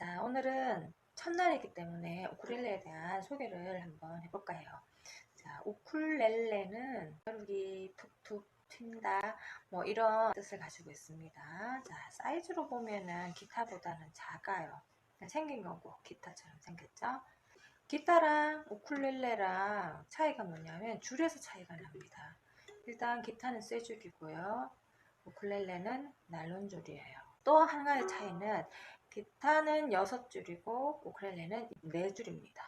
자, 오늘은 첫날이기 때문에 우쿨렐레에 대한 소개를 한번 해볼까 해요. 자, 우쿨렐레는 벼룩이 툭툭 튄다 뭐 이런 뜻을 가지고 있습니다. 자, 사이즈로 보면은 기타보다는 작아요. 생긴 거고 기타처럼 생겼죠. 기타랑 우쿨렐레랑 차이가 뭐냐면 줄에서 차이가 납니다. 일단 기타는 쇠줄이고요. 우쿨렐레는 나일론 줄이에요. 또한 가지 차이는 기타는 6줄이고 우쿨렐레는 4줄입니다.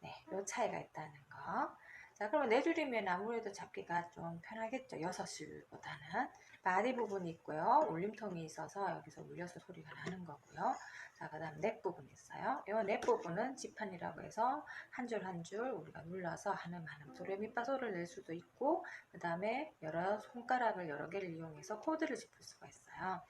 네, 요 차이가 있다는 거. 자, 그러면 4줄이면 아무래도 잡기가 좀 편하겠죠. 6줄보다는. 바디 부분이 있고요. 울림통이 있어서 여기서 울려서 소리가 나는 거고요. 자, 그 다음 넥 부분이 있어요. 이넥 부분은 지판이라고 해서 한 줄 한 줄 우리가 눌러서 한음 한음 도레미파소를 낼 수도 있고 그 다음에 여러 손가락을 여러 개를 이용해서 코드를 짚을 수가 있어요.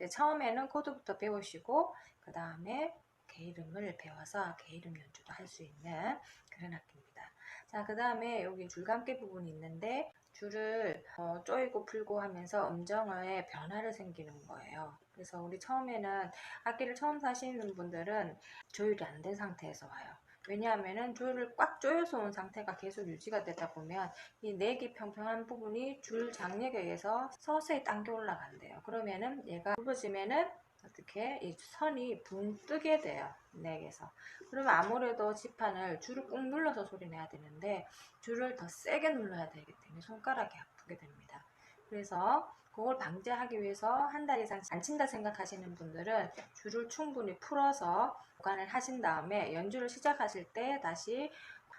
네, 처음에는 코드부터 배우시고 그 다음에 게이름을 배워서 게이름 연주도 할 수 있는 그런 악기입니다. 자, 그 다음에 여기 줄감기 부분이 있는데 줄을 어, 쪼이고 풀고 하면서 음정에 변화를 생기는 거예요. 그래서 우리 처음에는 악기를 처음 사시는 분들은 조율이 안 된 상태에서 와요. 왜냐하면은 줄을 꽉 조여서 온 상태가 계속 유지가 되다 보면 이 넥이 평평한 부분이 줄 장력에 의해서 서서히 당겨 올라간대요. 그러면은 얘가 굽어지면은 어떻게 이 선이 붕 뜨게 돼요. 넥에서. 그러면 아무래도 지판을 줄을 꾹 눌러서 소리 내야 되는데 줄을 더 세게 눌러야 되기 때문에 손가락이 아프게 됩니다. 그래서 그걸 방지하기 위해서 한 달 이상 안 친다 생각하시는 분들은 줄을 충분히 풀어서 보관을 하신 다음에 연주를 시작하실 때 다시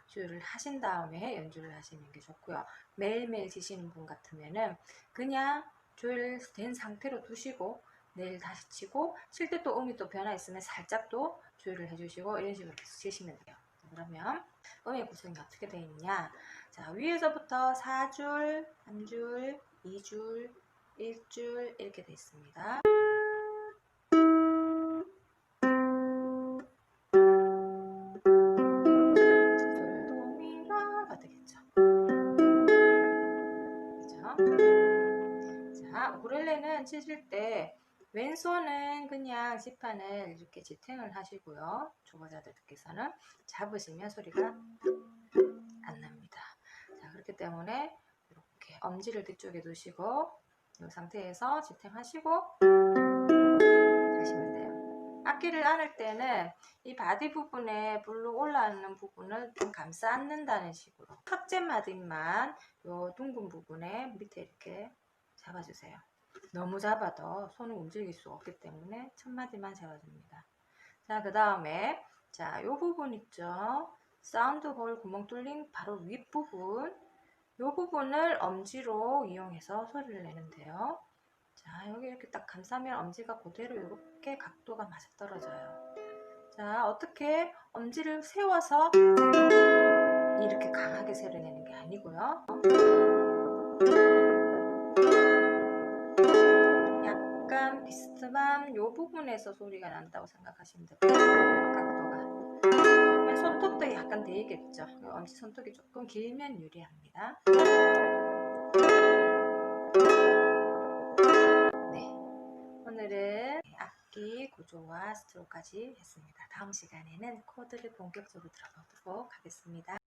줄을 하신 다음에 연주를 하시는 게 좋고요. 매일매일 치시는 분 같으면은 그냥 조율된 상태로 두시고 내일 다시 치고 칠 때 또 음이 또 변화 있으면 살짝 또 조율을 해주시고 이런 식으로 계속 치시면 돼요. 그러면 음의 구성이 어떻게 되어 있냐? 자 위에서부터 4줄, 1줄, 2줄, 1줄 이렇게 되어 있습니다. 도미라가 되겠죠. 그죠? 자, 우쿨렐레는 치실 때 왼손은 그냥 지판을 이렇게 지탱을 하시고요. 초보자들께서는 잡으시면 소리가 안 납니다. 자, 그렇기 때문에 이렇게 엄지를 뒤쪽에 두시고 이 상태에서 지탱하시고 하시면 돼요. 악기를 안을 때는 이 바디 부분에 불로 올라오는 부분을 좀 감싸 안는다는 식으로 첫째 마디만 요 둥근 부분에 밑에 이렇게 잡아주세요. 너무 잡아도 손을 움직일 수 없기 때문에 첫 마디만 잡아줍니다. 자, 그 다음에 자, 요 부분 있죠? 사운드 홀 구멍 뚫린 바로 윗부분 이 부분을 엄지로 이용해서 소리를 내는데요. 자, 여기 이렇게 딱 감싸면 엄지가 그대로 이렇게 각도가 맞아 떨어져요. 자, 어떻게 엄지를 세워서 이렇게 강하게 소리 내는 게 아니고요. 약간 비스듬한 이 부분에서 소리가 난다고 생각하시면. 각도가. 손톱도 약간 데이겠죠. 엄지 손톱이 조금 길면 유리합니다. 네, 오늘은 악기 구조와 스트로까지 했습니다. 다음 시간에는 코드를 본격적으로 들어보도록 하겠습니다.